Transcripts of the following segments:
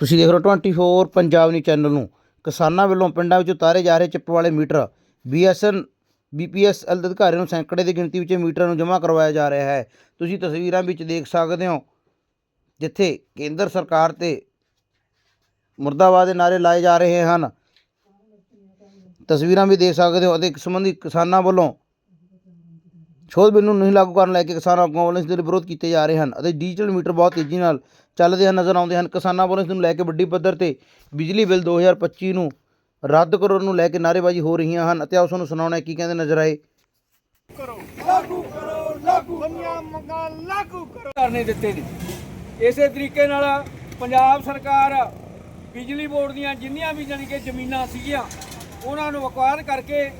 ਤੁਸੀਂ ਦੇਖ ਰਹੇ ਹੋ 24 ਪੰਜਾਬ ਨਿਊਜ਼ ਚੈਨਲ ਨੂੰ। ਕਿਸਾਨਾਂ ਵੱਲੋਂ ਪਿੰਡਾਂ ਵਿੱਚ ਉਤਾਰੇ ਜਾ ਰਹੇ ਚਿੱਪ ਵਾਲੇ ਮੀਟਰ। ਬੀਐਸਐਨ ਬੀਪੀਐਸਐਲ ਅਧਿਕਾਰੀਆਂ ਨੂੰ ਸੈਂਕੜੇ ਦੀ ਗਿਣਤੀ ਵਿੱਚ ਮੀਟਰਾਂ ਨੂੰ ਜਮ੍ਹਾਂ ਕਰਵਾਇਆ ਜਾ ਰਿਹਾ ਹੈ। ਤੁਸੀਂ ਤਸਵੀਰਾਂ ਵਿੱਚ ਦੇਖ ਸਕਦੇ ਹੋ, ਜਿੱਥੇ ਕੇਂਦਰ ਸਰਕਾਰ ਤੇ ਮੁਰਦਾਬਾਦ ਦੇ ਨਾਰੇ ਲਾਏ ਜਾ ਰਹੇ ਹਨ। ਤਸਵੀਰਾਂ ਵੀ ਦੇਖ ਸਕਦੇ ਹੋ ਅਤੇ ਇਸ ਸੰਬੰਧੀ ਕਿਸਾਨਾਂ ਵੱਲੋਂ ਛੋਧ ਬਿੱਲ ਨੂੰ ਨਹੀਂ ਲਾਗੂ ਕਰਨ ਲੈ ਕੇ ਕਿਸਾਨਾਂ ਆਗੂਆਂ ਵੱਲੋਂ ਇਸ ਦੇ ਵਿਰੋਧ ਕੀਤੇ ਜਾ ਰਹੇ ਹਨ ਅਤੇ ਡਿਜੀਟਲ ਮੀਟਰ ਬਹੁਤ ਤੇਜ਼ੀ ਨਾਲ ਚੱਲਦੇ ਹਨ ਨਜ਼ਰ ਆਉਂਦੇ ਹਨ। ਕਿਸਾਨਾਂ ਵੱਲੋਂ ਇਸ ਨੂੰ ਲੈ ਕੇ ਵੱਡੀ ਪੱਧਰ ਤੇ ਬਿਜਲੀ ਬਿੱਲ 2025 ਨੂੰ ਰੱਦ ਕਰਨ ਨੂੰ ਲੈ ਕੇ ਨਾਅਰੇਬਾਜ਼ੀ ਹੋ ਰਹੀਆਂ ਹਨ ਅਤੇ ਆਓ ਤੁਹਾਨੂੰ ਸੁਣਾਉਣਾ ਕੀ ਕਹਿੰਦੇ ਨਜ਼ਰ ਆਏ। ਲਾਗੂ ਕਰੋ, ਲਾਗੂ ਬੰਨੀਆਂ ਮੰਗਾਂ ਲਾਗੂ ਕਰੋ। ਕਰਨੇ ਦਿੱਤੇ ਨੇ ਇਸੇ ਤਰੀਕੇ ਨਾਲ ਪੰਜਾਬ ਸਰਕਾਰ ਬਿਜਲੀ ਬੋਰਡ ਦੀਆਂ ਜਿੰਨੀਆਂ ਵੀ ਜਾਣੀ ਕਿ ਜ਼ਮੀਨਾਂ ਸੀਗੀਆਂ, ਉਹਨਾਂ ਨੂੰ ਅਕਵਾਇਰ ਕਰਕੇ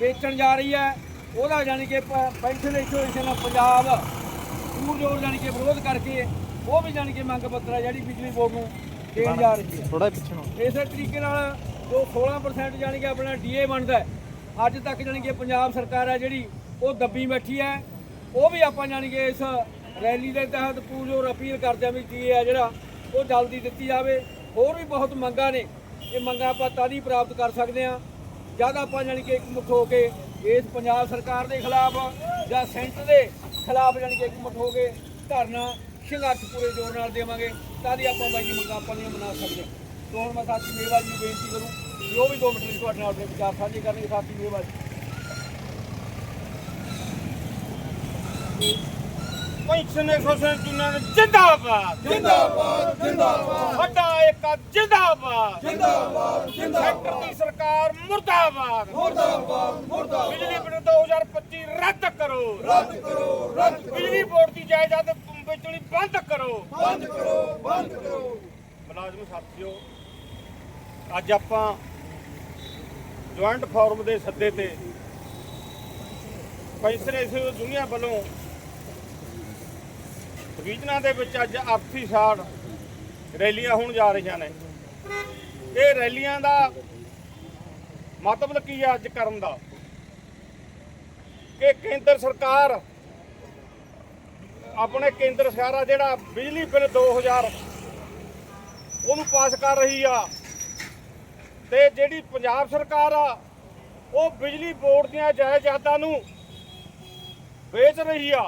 ਵੇਚਣ ਜਾ ਰਹੀ ਹੈ। ਉਹਦਾ ਜਾਣੀ ਕਿ ਪੈਨਸ਼ਨ ਐਸੋਸੀਏਸ਼ਨ ਪੰਜਾਬ ਪੂਰ ਜੋਰ ਜਾਣੀ ਕਿ ਵਿਰੋਧ ਕਰਕੇ ਉਹ ਵੀ ਜਾਣੀ ਕਿ ਮੰਗ ਪੱਤਰ ਹੈ ਜਿਹੜੀ ਬਿਜਲੀ ਬੋਰਡ ਨੂੰ ਦੇਣ ਜਾ ਰਹੀ ਹੈ। ਥੋੜਾ ਪਿੱਛੇ ਨੂੰ। ਇਸੇ ਤਰੀਕੇ ਨਾਲ ਜੋ 16% ਜਾਣੀ ਕਿ ਆਪਣਾ ਡੀਏ ਬਣਦਾ ਅੱਜ ਤੱਕ ਜਾਣੀ ਕਿ ਪੰਜਾਬ ਸਰਕਾਰ ਹੈ ਜਿਹੜੀ ਉਹ ਦੱਬੀ ਬੈਠੀ ਹੈ। ਉਹ ਵੀ ਆਪਾਂ ਜਾਣੀ ਕਿ ਇਸ ਰੈਲੀ ਦੇ ਤਹਿਤ ਪੂਰਜੋਰ ਅਪੀਲ ਕਰਦੇ ਹਾਂ ਵੀ ਡੀਏ ਹੈ ਜਿਹੜਾ ਉਹ ਜਲਦੀ ਦਿੱਤੀ ਜਾਵੇ। ਹੋਰ ਵੀ ਬਹੁਤ ਮੰਗਾਂ ਨੇ। ਇਹ ਮੰਗਾਂ ਆਪਾਂ ਤਾਂ ਹੀ ਪ੍ਰਾਪਤ ਕਰ ਸਕਦੇ ਹਾਂ। ਜਦ ਆਪਾਂ ਜਾਣੀ ਕਿ ਇਕਮੁੱਠ ਹੋ ਕੇ ਇਸ ਪੰਜਾਬ ਸਰਕਾਰ ਦੇ ਖਿਲਾਫ ਜਾਂ ਸੈਂਟਰ ਦੇ ਖਿਲਾਫ ਜਾਣੀ ਕਿ ਇਕਮੁੱਠ ਹੋ ਕੇ ਧਰਨਾ ਸੰਘਰਸ਼ ਪੂਰੇ ਜ਼ੋਰ ਨਾਲ ਦੇਵਾਂਗੇ ਤਾਂ ਹੀ ਆਪਾਂ ਬਾਈ ਮੰਗਾਂ ਆਪਾਂ ਦੀਆਂ ਮਨਾ ਸਕਦੇ। ਤੋ ਹੁਣ ਮੈਂ ਸਾਥੀ ਮੇਵਾਲ ਜੀ ਨੂੰ ਬੇਨਤੀ ਕਰੂੰ ਕਿ ਉਹ ਵੀ 2 ਮਿੰਟ ਲਈ ਤੁਹਾਡੇ ਨਾਲ ਆਪਣੇ ਵਿਚਾਰ ਸਾਂਝੇ ਕਰਨਗੇ ਸਾਥੀ ਮੇਵਾਲ ਜੀ ਪੈਨਸ਼ਨ ਐਸੋਸੀਏਸ਼ਨ ਜਿੰਦਾਬਾਦ। ਜਿੰਦਾਬਾਦ ਜਿੰਦਾਬਾਦ। ਵੱਡਾ ਇੱਕ ਜਿੰਦਾਬਾਦ। ਜਿੰਦਾਬਾਦ ਜਿੰਦਾਬਾਦ। ਸੈਂਟਰ ਦੀ ਸਰਕਾਰ ਮੁਰਦਾਬਾਦ। ਮੁਰਦਾਬਾਦ ਮੁਰਦਾਬਾਦ। ਬਿਜਲੀ ਬਿੱਲ 2025 ਰੱਦ ਕਰੋ। ਰੱਦ ਕਰੋ ਰੱਦ ਬਿਜਲੀ ਬੋਰਡ ਦੀ ਜਾਇਦਾਦ ਵੇਚਣੀ ਬੰਦ ਕਰੋ। ਬੰਦ ਕਰੋ ਬੰਦ ਕਰੋ। ਮੁਲਾਜ਼ਮ ਸਾਥੀਓ ਅੱਜ ਆਪਾਂ ਜੁਆਇੰਟ ਫੋਰਮ ਦੇ ਸੱਦੇ ਤੇ ਪੈਨਸ਼ਨ ਐਸੋਸੀਏਸ਼ਨ ਦੁਨੀਆ ਵੱਲੋਂ ਡਿਵੀਜ਼ਨਾਂ ਦੇ ਵਿੱਚ ਅੱਜ ਆਪਸੀ ਸਾੜ ਰੈਲੀਆਂ ਹੋਣ ਜਾ ਰਹੀਆਂ ਨੇ। ਇਹ ਰੈਲੀਆਂ ਦਾ ਮਤਲਬ ਕੀ ਹੈ ਅੱਜ ਕਰਨ ਦਾ? ਕਿ ਕੇਂਦਰ ਸਰਕਾਰ ਆਪਣੇ ਕੇਂਦਰ ਸਰਕਾਰ ਜਿਹੜਾ ਬਿਜਲੀ ਬਿੱਲ 2000 ਉਹਨੂੰ ਪਾਸ ਕਰ ਰਹੀ ਆ ਤੇ ਜਿਹੜੀ ਪੰਜਾਬ ਸਰਕਾਰ ਆ, ਉਹ ਬਿਜਲੀ ਬੋਰਡ ਦੀਆਂ ਜਾਇਦਾਦਾਂ ਨੂੰ ਵੇਚ ਰਹੀ ਆ।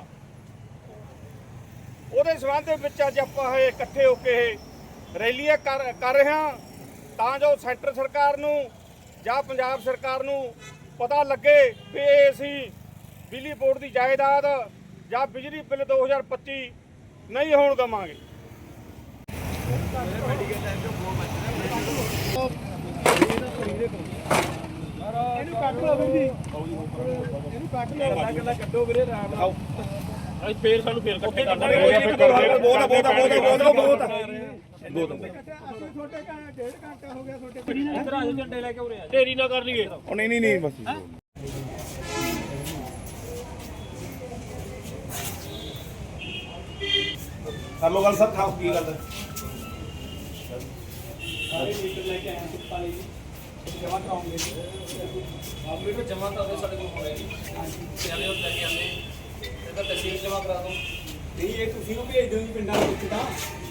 ਉਹਦੇ ਸਬੰਧ ਵਿੱਚ ਅੱਜ ਆਪਾਂ ਇਹ ਇਕੱਠੇ ਹੋ ਕੇ ਇਹ ਰੈਲੀਆਂ ਕਰ ਕਰ ਰਹੇ। ਹਾਂ ਤਾਂ ਜੋ ਸੈਂਟਰ ਸਰਕਾਰ ਨੂੰ ਜਾਂ ਪੰਜਾਬ ਸਰਕਾਰ ਨੂੰ ਪਤਾ ਲੱਗੇ ਵੀ ਇਹ ਅਸੀਂ ਬਿਜਲੀ ਬੋਰਡ ਦੀ ਜਾਇਦਾਦ ਜਾਂ ਬਿਜਲੀ ਬਿੱਲ 2025 ਨਹੀਂ ਹੋਣ ਦਵਾਂਗੇ। ਇਹਨੂੰ ਕੱਟ ਲਓ ਵੀਰ ਜੀ। ਇਹਨੂੰ ਕੱਟ ਲਓ। ਗੱਲਾਂ ਗੱਲਾਂ ਕੱਢੋ ਵੀਰੇ ਆਰਾਮ ਨਾਲ। ਅੱਜ ਫੇਰ ਸਾਨੂੰ ਫੇਰ ਇਕੱਠੇ ਬਹੁਤ ਬਹੁਤ ਬਹੁਤ। ਬਹੁਤ ਅਸੀਂ ਛੋਟੇ ਘੰਟੇ ਡੇਢ ਘੰਟਾ ਹੋ ਗਿਆ ਛੋਟੇ ਇੱਧਰ ਆ ਝੰਡੇ ਲੈ ਕੇ ਉਰੇ ਆ ਢੇਰੀ ਨਾ ਕਰ ਲਈਏ। ਨਹੀਂ ਨਹੀਂ ਨਹੀਂ ਬਸ। ਲੋ ਗੱਲ ਸਰ ਖਾਓ ਕੀ ਗੱਲ ਹੈ? ਸਾਰੇ ਮੀਟਰ ਲੈ ਕੇ ਆਏ ਹਾਂ ਪਾਣੀ ਜੀ ਜਮਾ ਕਰਾਉਂਗੇ ਆਪ ਮੀਟਰ ਜਮਾ ਤਾਂ ਦੋ ਸਾਡੇ ਕੋਲ ਹੋਏਗੀ ਚਲੇ ਉਹ ਲੈ ਕੇ ਆਨੇ ਇਹਦਾ ਤਹਿਸੀਲ ਜਮਾ ਕਰਾ ਦੋ। ਨਹੀਂ ਇਹ ਤੁਸੀਂ ਨੂੰ ਭੇਜ ਦਿਓ ਜੀ ਪਿੰਡਾਂ ਦੇ ਵਿੱਚ ਤਾਂ।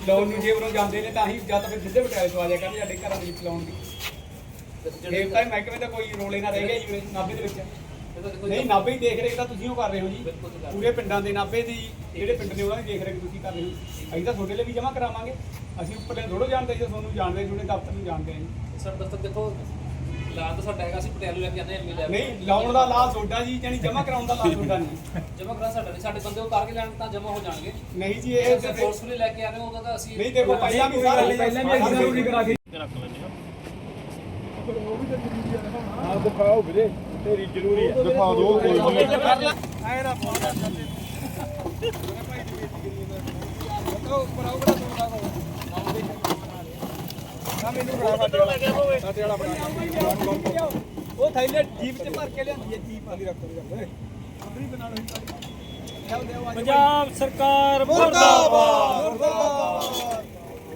ਲਾਉਣ ਨੂੰ ਜੇ ਉਰੋਂ ਜਾਂਦੇ ਨੇ ਤਾਂ ਹੀ ਜਾਂ ਤਾਂ ਫਿਰ ਸਿੱਧੇ ਬਟਾਲੇ ਤੋਂ ਆ ਜਾਇਆ ਕਰਨ ਸਾਡੇ ਘਰਾਂ ਦੇ ਵਿੱਚ ਲਾਉਣ ਦੀ। ਇਹ ਤਾਂ ਮਹਿਕਮੇ ਦਾ ਕੋਈ ਰੋਲ ਇਹਨਾਂ ਰਹਿ ਗਿਆ ਜੀ ਨਾਭੇ ਦੇ ਵਿੱਚ। ਦੇਖੋ ਨਹੀਂ ਨਾਭੇ ਹੀ ਦੇਖ ਰਹੇ ਤਾਂ ਤੁਸੀਂ ਉਹ ਕਰ ਰਹੇ ਹੋ ਜੀ। ਪੂਰੇ ਪਿੰਡਾਂ ਦੇ ਨਾਭੇ ਦੀ ਜਿਹੜੇ ਪਿੰਡ ਨੇ ਉਹਨਾਂ ਦੀ ਦੇਖ ਰਹੇ ਤੁਸੀਂ ਕਰ ਰਹੇ ਹੋ। ਅਸੀਂ ਤਾਂ ਤੁਹਾਡੇ ਲਈ ਵੀ ਜਮ੍ਹਾਂ ਕਰਾਵਾਂਗੇ। ਅਸੀਂ ਉੱਪਰਲੇ ਥੋੜੋ ਜਾਣਦੇ ਜੀ ਤੁਹਾਨੂੰ ਜਾਣਦੇ ਜੁੜੇ ਦਫ਼ਤਰ ਨੂੰ ਜਾਣਦੇ ਜੀ। ਸਰ ਦਸਤਕ ਦੇਖੋ ਲਾ ਤਾਂ ਸਾਡਾ ਹੈਗਾ ਅਸੀਂ ਪਟਿਆਲੇ ਲੈ ਕੇ ਆਨੇ ਐਮਏ ਲੈ ਨਹੀਂ ਲਾਉਣ ਦਾ ਲਾਭ ਤੁਹਾਡਾ ਜੀ ਜਾਨੀ ਜਮ੍ਹਾਂ ਕਰਾਉਣ ਦਾ ਲਾਭ ਤੁਹਾਡਾ ਨਹੀਂ। ਜਮਾ ਕਰਾ ਸਾਡਾ ਨਹੀਂ ਸਾਡੇ ਬੰਦੇ ਉਤਾਰ ਕੇ ਲੈਣ ਤਾਂ ਜਮਾ ਹੋ ਜਾਣਗੇ। ਨਹੀਂ ਜੀ ਇਹ ਜੇ ਫੋਰਸਫੁਲੀ ਲੈ ਕੇ ਆ ਰਹੇ ਹੋ ਉਹਦਾ ਤਾਂ ਅਸੀਂ ਨਹੀਂ ਦੇਖੋ ਪਹਿਲਾਂ ਵੀ ਸਾਰੇ ਪਹਿਲਾਂ ਵੀ ਅਸੀਂ ਜ਼ਰੂਰੀ ਕਰਾ ਕੇ ਹਾਂ। ਦਿਖਾਓ ਵੀਰੇ ਤੇਰੀ ਜ਼ਰੂਰੀ ਹੈ ਦਿਖਾ ਦਿਓ ਕੋਈ ਨਹੀਂ। ਉਹ ਥੈਲੇ ਜੀਪ ਚ ਭਰ ਕੇ ਲਿਆਂਦੀ ਹੈ ਜੀਪ ਵਾਲੀ ਰੱਖੋ ਜੀ ਆਪਣੀ ਬਣਾ ਲਓ ਪੰਜਾਬ ਸਰਕਾਰ ਮੁਰਦਾਬਾਦ। ਮੁਰਦਾਬਾਦ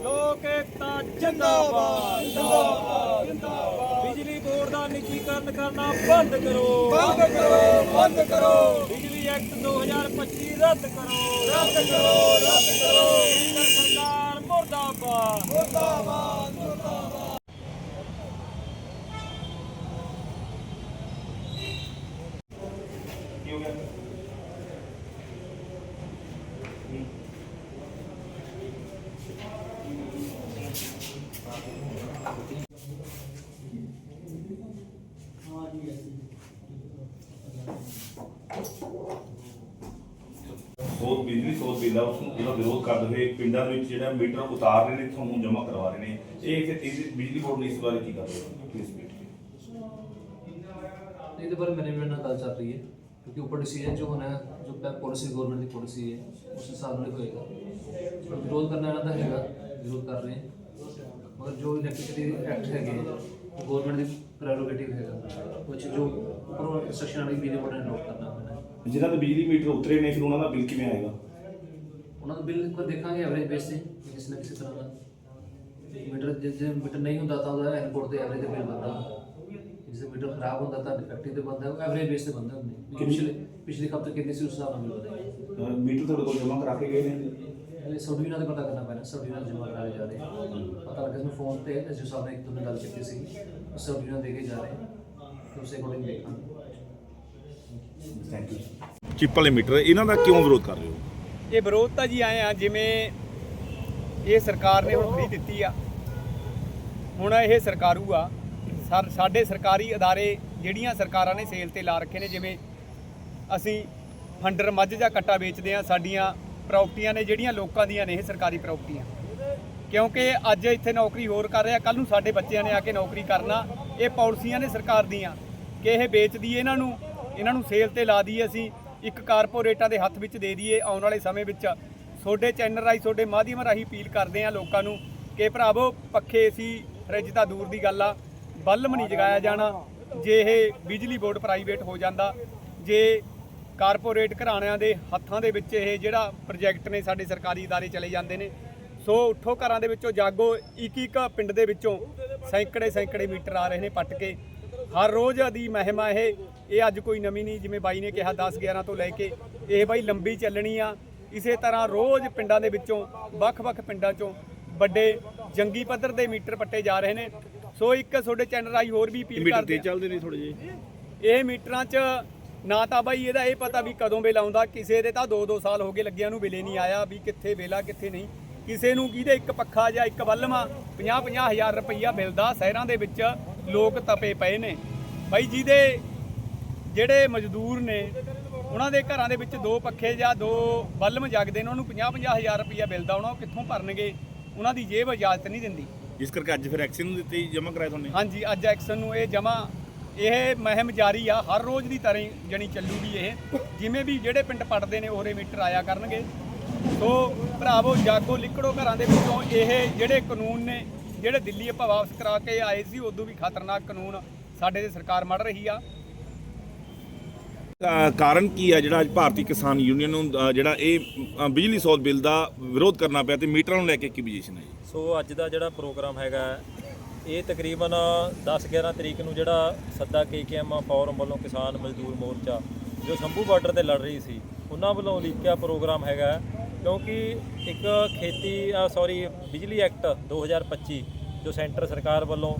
ਲੋਕ ਏਕਤਾ ਜਿੰਦਾਬਾਦ। ਜਿੰਦਾਬਾਦ। ਜਿੰਦਾਬਾਦ ਬਿਜਲੀ ਬੋਰਡ ਦਾ ਨਿੱਜੀਕਰਨ ਕਰਨਾ ਬੰਦ ਕਰੋ। ਬੰਦ ਕਰੋ ਬੰਦ ਕਰੋ। ਬਿਜਲੀ ਐਕਟ 2025 ਰੱਦ ਕਰੋ। ਰੱਦ ਕਰੋ ਰੱਦ ਕਰੋ। ਸਰਕਾਰ ਮੁਰਦਾਬਾਦ ਮੁਰਦਾਬਾਦ ਮੁਰਦਾਬਾਦ ਕੀ ਹੋ ਗਿਆ ਹਾਂ ਜੀ ਸੋਧ ਬਿਜਲੀ ਸੋਧ ਬਿੱਲ ਆ ਉਸ ਨੂੰ ਜਿਹੜਾ ਵਿਰੋਧ ਕਰਦੇ ਹੋਏ ਪਿੰਡਾਂ ਦੇ ਵਿੱਚ ਜਿਹੜਾ ਮੀਟਰ ਉਤਾਰ ਰਹੇ ਨੇ ਤੁਹਾਨੂੰ ਜਮ੍ਹਾਂ ਕਰਵਾ ਰਹੇ ਨੇ। ਇਹ ਇੱਥੇ ਤੀਸਰੀ ਬਿਜਲੀ ਬੋਰਡ ਨੇ ਇਸ ਬਾਰੇ ਕੀ ਕਰ ਰਿਹਾ ਹੈ? ਪਲੀਜ਼ ਇਹਦੇ ਬਾਰੇ ਮੈਨੇਜਮੈਂਟ ਨਾਲ ਗੱਲ ਚੱਲ ਰਹੀ ਹੈ, ਕਿਉਂਕਿ ਉੱਪਰ ਡਿਸੀਜਨ ਜੋ ਹੋਣਾ ਹੈ ਜੋ ਪਾਲਿਸੀ ਗਵਰਨਮੈਂਟ ਦੀ ਪਾਲਿਸੀ ਹੈ, ਉਸ ਹਿਸਾਬ ਨਾਲ ਹੀ ਹੋਏਗਾ। ਪਰ ਵਿਰੋਧ ਕਰਨਾ ਇਹਨਾਂ ਦਾ ਹੈਗਾ, ਵਿਰੋਧ ਕਰ ਰਹੇ ਹੈ। ਮਗਰ ਜੋ ਇਲੈਕਟ੍ਰਿਸਿਟੀ ਐਕਟ ਹੈਗੇ ਗਵਰਨਮੈਂਟ ਦੀ ਪ੍ਰੈਰੋਗੇਟਿਵ ਹੈਗਾ। ਕੁਝ ਜੋ ਉੱਪਰੋਂ ਇੰਸਟਰਕਸ਼ਨ ਵਾਲੀ ਬਿਜਲੀ ਬੋਰਡ ਨੇ ਨੋਟ ਕਰਨਾ। ਪੈਣਾ ਹੈ। ਜਿਨ੍ਹਾਂ ਦੇ ਬਿਜਲੀ ਮੀਟਰ ਉਤਰੇ ਨੇ ਫਿਰ ਉਹਨਾਂ ਦਾ ਬਿੱਲ ਕਿਵੇਂ ਆਏਗਾ? ਉਹਨਾਂ ਦਾ ਬਿੱਲ ਇੱਕ ਵਾਰ ਦੇਖਾਂਗੇ ਐਵਰੇਜ ਬੇਸ ਤੇ ਕਿਸੇ ਨਾ ਕਿਸੇ ਤਰ੍ਹਾਂ ਦਾ। ਮੀਟਰ ਜੇ ਜੇ ਮੀਟਰ ਨਹੀਂ ਹੁੰਦਾ ਤਾਂ ਉਹਦਾ ਰਿਪੋਰਟ ਤੇ ਐਵਰੇਜ ਤੇ ਬਿੱਲ ਬਣਦਾ। ਜਿਸ ਦਾ ਮੀਟਰ ਖਰਾਬ ਹੁੰਦਾ ਤਾਂ ਡਿਫੈਕਟਿਵ ਤੇ ਬਣਦਾ ਉਹ ਐਵਰੇਜ ਬੇਸ ਤੇ ਬਣਦਾ ਹੁੰਦੇ। ਵੀ ਪਿਛਲੇ ਪਿਛਲੇ ਹਫ਼ਤੇ ਕਿੰਨੇ ਸੀ ਉਸ ਹਿਸਾਬ ਨਾਲ ਬਣਦਾ ਅਹ ਮੀਟਰ ਤੁਹਾਡੇ ਕੋਲ ਜਮ੍ਹਾਂ ਕਰਾ ਕੇ ਗਏ ਨੇ? ਸਬ ਡਿਵੀਜ਼ਨਾਂ ਤੇ ਪਤਾ ਕਰਨਾ ਪੈਣਾ ਸਬ ਡਿਵੀਜ਼ਨ ਜਮ੍ਹਾਂ ਕਰਾਏ ਜਾ ਰਹੇ। ਪਤਾ ਲੱਗਾ ਇਸ ਫੋਨ ਤੇ ਐਸਓ ਸਾਹਿਬ ਨੇ ਇੱਕ ਦੋ ਨਾਲ ਗੱਲ ਕੀਤੀ ਸੀ ਸਬ ਡਿਵੀਜ਼ਨ ਦੇ ਕੇ ਜਾ ਰਹੇ। ਉਸੇ ਅਕੋਰਡਿੰਗ ਦੇਖਾਂਗੇ। ਥੈਂਕ ਯੂ ਚਿੱਪ ਵਾਲੇ ਮੀਟਰ ਇਹਨਾਂ ਦਾ ਕਿਉਂ ਵਿਰੋਧ ਕਰ ਰਹੇ ਹੋ? ਇਹ ਵਿਰੋਧ ਤਾਂ ਜੀ ਆਏ ਆ ਜਿਵੇਂ ਇਹ ਸਰਕਾਰ ਨੇ ਹੁਣ ਫਰੀ ਦਿੱਤੀ ਆ। ਹੁਣ ਇਹ ਸਰਕਾਰੂ ਆ। ਸਰ- ਸਾਡੇ ਸਰਕਾਰੀ ਅਦਾਰੇ ਜਿਹੜੀਆਂ ਸਰਕਾਰਾਂ ਨੇ ਸੇਲ ਤੇ ਲਾ ਰੱਖੇ ਨੇ ਜਿਵੇਂ ਅਸੀਂ ਫੰਡਰ ਮੱਝ ਜਾਂ ਕੱਟਾ ਵੇਚਦੇ ਆ ਸਾਡੀਆਂ ਪ੍ਰਾਪਰਟੀਆਂ ਨੇ ਜਿਹੜੀਆਂ ਲੋਕਾਂ ਦੀਆਂ ਨੇ ਇਹ ਸਰਕਾਰੀ ਪ੍ਰਾਪਰਟੀਆਂ। ਕਿਉਂਕਿ ਅੱਜ ਇੱਥੇ ਨੌਕਰੀ ਹੋਰ ਕਰ ਰਿਹਾ ਕੱਲ ਨੂੰ ਸਾਡੇ ਬੱਚਿਆਂ ਨੇ ਆ ਕੇ ਨੌਕਰੀ ਕਰਨਾ। ਇਹ ਪਾਲਿਸੀਆਂ ਨੇ ਸਰਕਾਰ ਦੀਆਂ ਕਿ ਇਹ ਵੇਚ ਦਈਏ ਇਹਨਾਂ ਨੂੰ। ਇਹਨਾਂ ਨੂੰ ਸੇਲ ਤੇ ਲਾ ਦਈਏ ਅਸੀਂ, ਇੱਕ ਕਾਰਪੋਰੇਟਾਂ ਦੇ ਹੱਥ ਵਿੱਚ ਦੇ ਦਈਏ ਆਉਣ ਵਾਲੇ ਸਮੇਂ ਵਿੱਚ। ਤੁਹਾਡੇ ਚੈਨਲ ਰਾਹੀਂ, ਤੁਹਾਡੇ ਮਾਧਿਅਮ ਰਾਹੀਂ ਅਪੀਲ ਕਰਦੇ ਆ ਲੋਕਾਂ ਨੂੰ ਕਿ ਭਰਾਵੋ, ਪੱਖੇ ਸੀ ਫਰਿੱਜ ਤਾਂ ਦੂਰ ਦੀ ਗੱਲ ਆ, ਬਲਬ ਨਹੀਂ ਜਗਾਇਆ ਜਾਣਾ, ਜੇ ਇਹ ਬਿਜਲੀ ਬੋਰਡ ਪ੍ਰਾਈਵੇਟ ਹੋ ਜਾਂਦਾ, ਜੇ ਕਾਰਪੋਰੇਟ ਘਰਾਣਿਆਂ ਦੇ ਹੱਥਾਂ ਦੇ ਵਿੱਚ ਇਹ ਜਿਹੜਾ ਪ੍ਰੋਜੈਕਟ ਨੇ ਸਾਡੇ ਸਰਕਾਰੀ ਅਦਾਰੇ ਚਲੇ ਜਾਂਦੇ ਨੇ, ਸੋ ਉੱਠੋ ਘਰਾਂ ਦੇ ਵਿੱਚੋਂ ਜਾਗੋ ਇੱਕ ਇੱਕ ਪਿੰਡ ਦੇ ਵਿੱਚੋਂ ਸੈਂਕੜੇ ਸੈਂਕੜੇ ਮੀਟਰ ਆ ਰਹੇ ਨੇ ਪੱਟ ਕੇ। ਹਰ ਰੋਜ਼ ਦੀ ਮਹਿਮਾ ਇਹ ਇਹ ਅੱਜ ਕੋਈ ਨਵੀਂ ਨਹੀਂ ਜਿਵੇਂ ਬਾਈ ਨੇ ਕਿਹਾ 10 11 ਤੋਂ ਲੈ ਕੇ ਇਹ ਬਾਈ ਲੰਬੀ ਚੱਲਣੀ ਆ। ਇਸੇ ਤਰ੍ਹਾਂ ਰੋਜ਼ ਪਿੰਡਾਂ ਦੇ ਵਿੱਚੋਂ ਵੱਖ-ਵੱਖ ਪਿੰਡਾਂ ਚੋਂ ਵੱਡੇ ਜੰਗੀ ਪੱਧਰ ਦੇ ਮੀਟਰ ਪੱਟੇ ਜਾ ਰਹੇ ਨੇ। ਸੋ ਇੱਕ ਤੁਹਾਡੇ ਚੈਨਲ ਰਾਹੀਂ ਹੋਰ ਵੀ ਅਪੀਲ ਕਰਦੇ ਚੱਲਦੇ ਨੇ ਥੋੜੇ ਜਿਹੇ। ਇਹ ਮੀਟਰਾਂ 'ਚ ਨਾ ਤਾਂ ਬਾਈ ਇਹਦਾ ਇਹ ਪਤਾ ਵੀ ਕਦੋਂ ਬਿੱਲ ਆਉਂਦਾ ਕਿਸੇ ਦੇ ਤਾਂ 2-2 ਸਾਲ ਹੋ ਗਏ ਲੱਗਿਆ ਨੂੰ ਬਿੱਲੇ ਨਹੀਂ ਆਇਆ ਵੀ ਕਿੱਥੇ ਬਿੱਲ ਆ ਕਿੱਥੇ ਨਹੀਂ। ਕਿਸੇ ਨੂੰ ਕਿਹਦੇ ਇੱਕ ਪੱਖਾ ਜਾਂ ਇੱਕ ਬੱਲਮਾ 50-50 ਹਜ਼ਾਰ ਰੁਪਈਆ ਮਿਲਦਾ ਸ਼ਹਿਰਾਂ ਦੇ ਵਿੱਚ। ਲੋਕ ਤਪੇ ਪਏ ਨੇ। ਬਾਈ ਜਿਹਦੇ ਜਿਹੜੇ ਮਜ਼ਦੂਰ ਨੇ ਉਹਨਾਂ ਦੇ ਘਰਾਂ ਦੇ ਵਿੱਚ ਦੋ ਪੱਖੇ ਜਾਂ ਦੋ ਬੱਲਮ ਜਗਦੇ ਨੇ ਉਹਨੂੰ 50-50 ਹਜ਼ਾਰ ਰੁਪਈਆ ਮਿਲਦਾ ਉਹਨਾਂ ਉਹ ਕਿੱਥੋਂ ਭਰਨਗੇ? ਉਹਨਾਂ ਦੀ ਜੇਬ ਇਜਾਜ਼ਤ ਨਹੀਂ ਦਿੰਦੀ। ਇਸ ਕਰਕੇ ਅੱਜ ਫਿਰ ਐਕਸ਼ਨ ਨੂੰ ਦਿੱਤੀ ਜਮ੍ਹਾਂ ਕਰਾਇਆ ਤੁਹਾਨੂੰ? ਹਾਂਜੀ ਅੱਜ ਐਕਸ਼ਨ ਨੂੰ ਇਹ ਜਮਾ ਇਹ ਮਹਿਮ ਜਾਰੀ ਆ ਹਰ ਰੋਜ਼ ਦੀ ਤਰ੍ਹਾਂ ਜਣੀ ਚੱਲੂਗੀ ਇਹ। ਜਿਵੇਂ ਵੀ ਜਿਹੜੇ ਪਿੰਡ ਪੜਦੇ ਨੇ ਉਹਰੇ ਮੀਟਰ ਆਇਆ ਕਰਨਗੇ। ਸੋ ਭਰਾਵੋ ਜਾਗੋ ਲਿਕੜੋ ਘਰਾਂ ਦੇ ਵਿੱਚੋਂ ਇਹ ਜਿਹੜੇ ਕਾਨੂੰਨ ਨੇ ਜਿਹੜੇ ਦਿੱਲੀ ਆਪਾਂ ਵਾਪਸ ਕਰਾ ਕੇ ਆਏ ਸੀ ਉਦੋਂ ਵੀ ਖਤਰਨਾਕ ਕਾਨੂੰਨ ਸਾਡੇ ਤੇ ਸਰਕਾਰ ਮੜ ਰਹੀ ਆ। ਕਾਰਨ ਕੀ ਹੈ ਜਿਹੜਾ ਅੱਜ ਭਾਰਤੀ ਕਿਸਾਨ ਯੂਨੀਅਨ ਨੂੰ ਜਿਹੜਾ ਇਹ ਬਿਜਲੀ ਸੋਧ ਬਿੱਲ ਦਾ ਵਿਰੋਧ ਕਰਨਾ ਪਿਆ ਤੇ ਮੀਟਰਾਂ ਨੂੰ ਲੈ ਕੇ ਕੀ ਪੋਜੀਸ਼ਨ ਹੈ ਜੀ? ਸੋ ਅੱਜ ਦਾ ਜਿਹੜਾ ਪ੍ਰੋਗਰਾਮ ਹੈਗਾ ਇਹ ਤਕਰੀਬਨ 10-11 ਤਰੀਕ ਨੂੰ ਜਿਹੜਾ ਸੱਦਾ ਕੇਕੇਐਮ ਫੋਰਮ ਵੱਲੋਂ ਕਿਸਾਨ ਮਜ਼ਦੂਰ ਮੋਰਚਾ ਜੋ ਸ਼ੰਭੂ ਬਾਰਡਰ ਤੇ ਲੜ ਰਹੀ ਸੀ ਉਹਨਾਂ ਵੱਲੋਂ ਉਲੀਕਿਆ ਪ੍ਰੋਗਰਾਮ ਹੈਗਾ। ਕਿਉਂਕਿ ਇੱਕ ਖੇਤੀ ਸੌਰੀ ਬਿਜਲੀ ਐਕਟ 2025 ਜੋ ਸੈਂਟਰ ਸਰਕਾਰ ਵੱਲੋਂ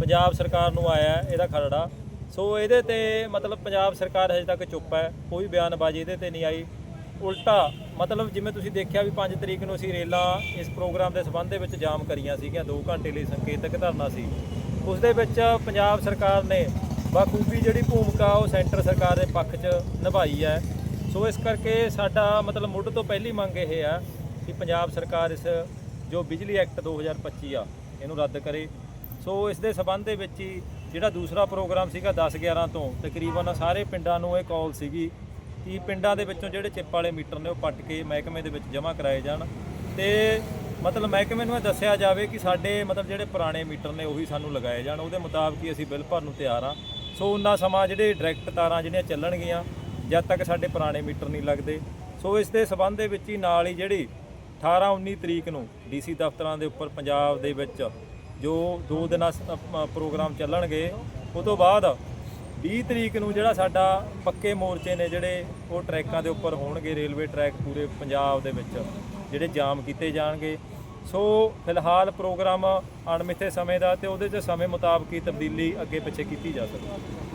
ਪੰਜਾਬ ਸਰਕਾਰ ਨੂੰ ਆਇਆ ਇਹਦਾ ਖਰੜਾ। ਸੋ ਇਹਦੇ ਤੇ ਮਤਲਬ ਪੰਜਾਬ ਸਰਕਾਰ ਹਜੇ ਤੱਕ ਚੁੱਪ ਹੈ, ਕੋਈ ਬਿਆਨਬਾਜ਼ੀ ਇਹਦੇ ਤੇ ਨਹੀਂ ਆਈ। ਉਲਟਾ, ਮਤਲਬ ਜਿਵੇਂ ਤੁਸੀਂ ਦੇਖਿਆ ਵੀ 5 ਤਰੀਕ ਨੂੰ ਅਸੀਂ ਰੇਲਾਂ ਇਸ ਪ੍ਰੋਗਰਾਮ ਦੇ ਸਬੰਧ ਦੇ ਵਿੱਚ ਜਾਮ ਕਰੀਆਂ ਸੀਗੀਆਂ 2 ਘੰਟੇ ਲਈ ਸੰਕੇਤਕ ਧਰਨਾ ਸੀ। ਉਸ ਦੇ ਵਿੱਚ ਪੰਜਾਬ ਸਰਕਾਰ ਨੇ ਬਾਖੂਬੀ ਜਿਹੜੀ ਭੂਮਿਕਾ ਉਹ ਸੈਂਟਰ ਸਰਕਾਰ ਦੇ ਪੱਖ 'ਚ ਨਿਭਾਈ ਹੈ। ਸੋ ਇਸ ਕਰਕੇ ਸਾਡਾ ਮਤਲਬ ਮੁੱਢ ਤੋਂ ਪਹਿਲੀ ਮੰਗ ਇਹ ਆ ਕਿ ਪੰਜਾਬ ਸਰਕਾਰ ਇਸ ਜੋ ਬਿਜਲੀ ਐਕਟ 2025 ਆ ਇਹਨੂੰ ਰੱਦ ਕਰੇ। ਸੋ ਇਸ ਦੇ ਸਬੰਧ ਦੇ ਵਿੱਚ ਹੀ ਜਿਹੜਾ ਦੂਸਰਾ ਪ੍ਰੋਗਰਾਮ ਸੀਗਾ 10 11 ਤੋਂ, ਤਕਰੀਬਨ ਸਾਰੇ ਪਿੰਡਾਂ ਨੂੰ ਇਹ ਕਾਲ ਸੀਗੀ ਕਿ ਪਿੰਡਾਂ ਦੇ ਵਿੱਚੋਂ ਜਿਹੜੇ ਚਿੱਪ ਵਾਲੇ ਮੀਟਰ ਨੇ ਉਹ ਪੱਟ ਕੇ ਮਹਿਕਮੇ ਦੇ ਵਿੱਚ ਜਮ੍ਹਾਂ ਕਰਾਏ ਜਾਣ। ਤੇ ਮਤਲਬ ਮਹਿਕਮੇ ਨੂੰ ਇਹ ਦੱਸਿਆ ਜਾਵੇ ਕਿ ਸਾਡੇ ਮਤਲਬ ਜਿਹੜੇ ਪੁਰਾਣੇ ਮੀਟਰ ਨੇ ਉਹੀ ਸਾਨੂੰ ਲਗਾਏ ਜਾਣ। ਉਹਦੇ ਮੁਤਾਬਕ ਹੀ ਅਸੀਂ ਬਿੱਲ ਭਰਨ ਨੂੰ ਤਿਆਰ ਆ ਸੋ ਉਹਨਾਂ ਸਮਾਂ ਜਿਹੜੇ ਡਾਇਰੈਕਟ ਤਾਰਾਂ ਜਿਹੜੀਆਂ ਚੱਲਣਗੀਆਂ, ਜਦ ਤੱਕ ਸਾਡੇ ਪੁਰਾਣੇ ਮੀਟਰ ਨਹੀਂ ਲੱਗਦੇ। ਸੋ ਇਸ ਦੇ ਸਬੰਧ ਦੇ ਵਿੱਚ ਹੀ ਨਾਲ ਹੀ ਜਿਹੜੀ 18 19 ਤਰੀਕ ਨੂੰ ਡੀਸੀ ਦਫ਼ਤਰਾਂ ਦੇ ਉੱਪਰ ਪੰਜਾਬ ਦੇ ਵਿੱਚ ਜੋ ਦੋ ਦਿਨਾਂ ਪ੍ਰੋਗਰਾਮ ਚੱਲਣਗੇ ਉਸ ਤੋਂ ਬਾਅਦ 20 ਤਰੀਕ ਨੂੰ ਜਿਹੜਾ ਸਾਡਾ ਪੱਕੇ ਮੋਰਚੇ ਨੇ ਜਿਹੜੇ, ਉਹ ਟਰੈਕਾਂ ਦੇ ਉੱਪਰ ਹੋਣਗੇ, ਰੇਲਵੇ ਟਰੈਕ ਪੂਰੇ ਪੰਜਾਬ ਦੇ ਵਿੱਚ, ਜਿਹੜੇ ਜਾਮ ਕੀਤੇ ਜਾਣਗੇ। ਸੋ ਫਿਲਹਾਲ ਪ੍ਰੋਗਰਾਮ ਅਣਮਿੱਥੇ ਸਮੇਂ ਦਾ ਤੇ ਉਹਦੇ 'ਚ ਸਮੇਂ ਮੁਤਾਬਕ ਹੀ ਤਬਦੀਲੀ ਅੱਗੇ ਪਿੱਛੇ ਕੀਤੀ ਜਾ ਸਕਦੀ ਹੈ।